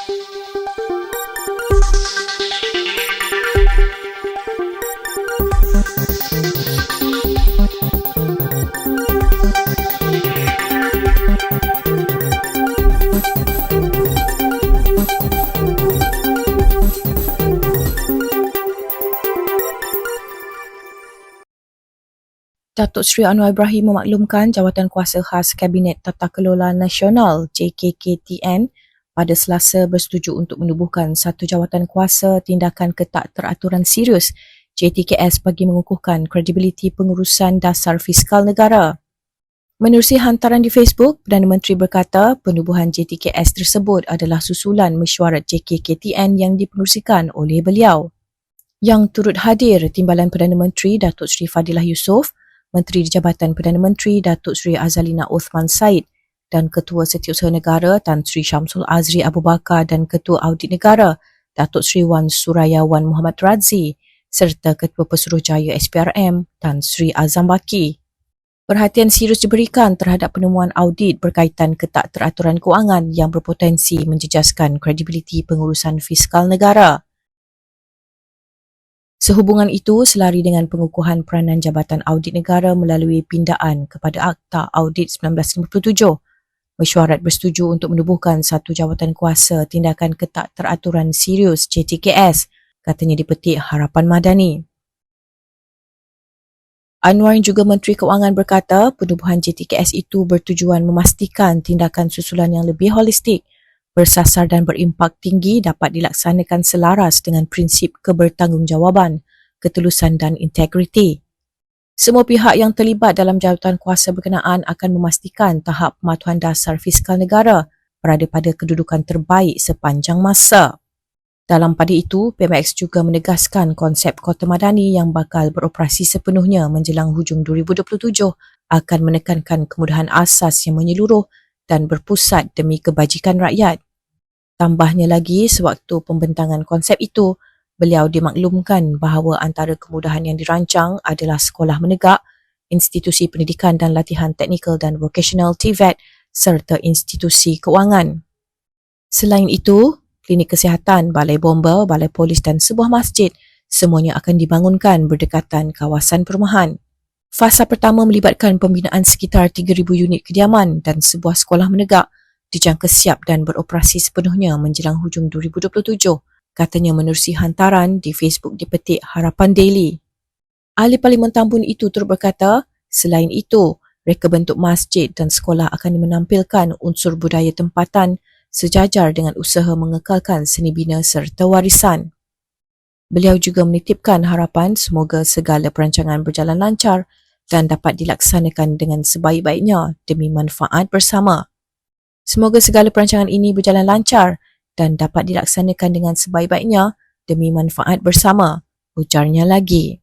Datuk Seri Anwar Ibrahim memaklumkan Jawatan Kuasa Khas Kabinet Tata Kelola Nasional JKKTN pada Selasa bersetuju untuk menubuhkan satu jawatan kuasa tindakan ketak teraturan serius JTKS bagi mengukuhkan kredibiliti pengurusan dasar fiskal negara. Menerusi hantaran di Facebook, Perdana Menteri berkata penubuhan JTKS tersebut adalah susulan mesyuarat JKKTN yang dipenerusikan oleh beliau. Yang turut hadir Timbalan Perdana Menteri Datuk Seri Fadilah Yusof, Menteri di Jabatan Perdana Menteri Datuk Seri Azalina Uthman Said dan Ketua Setiausaha Negara Tan Sri Syamsul Azri Abu Bakar dan Ketua Audit Negara Datuk Sri Wan Suraya Wan Muhammad Razi serta Ketua Pesuruhjaya SPRM Tan Sri Azam Baki. Perhatian serius diberikan terhadap penemuan audit berkaitan ketak teraturan kewangan yang berpotensi menjejaskan kredibiliti pengurusan fiskal negara. Sehubungan itu, selari dengan pengukuhan peranan Jabatan Audit Negara melalui pindaan kepada Akta Audit 1957, mesyuarat bersetuju untuk menubuhkan satu jawatan kuasa tindakan ketak teraturan serius JTKS, katanya dipetik Harapan Madani. Anwar juga Menteri Keuangan berkata penubuhan JTKS itu bertujuan memastikan tindakan susulan yang lebih holistik bersasar dan berimpak tinggi dapat dilaksanakan selaras dengan prinsip kebertanggungjawaban, ketulusan dan integriti. Semua pihak yang terlibat dalam jawatan kuasa berkenaan akan memastikan tahap pematuhan dasar fiskal negara berada pada kedudukan terbaik sepanjang masa. Dalam pada itu, PMX juga menegaskan konsep Kota Madani yang bakal beroperasi sepenuhnya menjelang hujung 2027 akan menekankan kemudahan asas yang menyeluruh dan berpusat demi kebajikan rakyat. Tambahnya lagi, sewaktu pembentangan konsep itu, beliau dimaklumkan bahawa antara kemudahan yang dirancang adalah sekolah menegak, institusi pendidikan dan latihan teknikal dan vocational TVET serta institusi keuangan. Selain itu, klinik kesihatan, balai bomba, balai polis dan sebuah masjid semuanya akan dibangunkan berdekatan kawasan perumahan. Fasa pertama melibatkan pembinaan sekitar 3,000 unit kediaman dan sebuah sekolah menegak dijangka siap dan beroperasi sepenuhnya menjelang hujung 2027, katanya menerusi hantaran di Facebook dipetik Harapan Daily. Ahli Parlimen Tambun itu turut berkata, selain itu, reka bentuk masjid dan sekolah akan menampilkan unsur budaya tempatan sejajar dengan usaha mengekalkan seni bina serta warisan. Beliau juga menitipkan harapan semoga segala perancangan berjalan lancar dan dapat dilaksanakan dengan sebaik-baiknya demi manfaat bersama. Semoga segala perancangan ini berjalan lancar dan dapat dilaksanakan dengan sebaik-baiknya demi manfaat bersama, ujarnya lagi.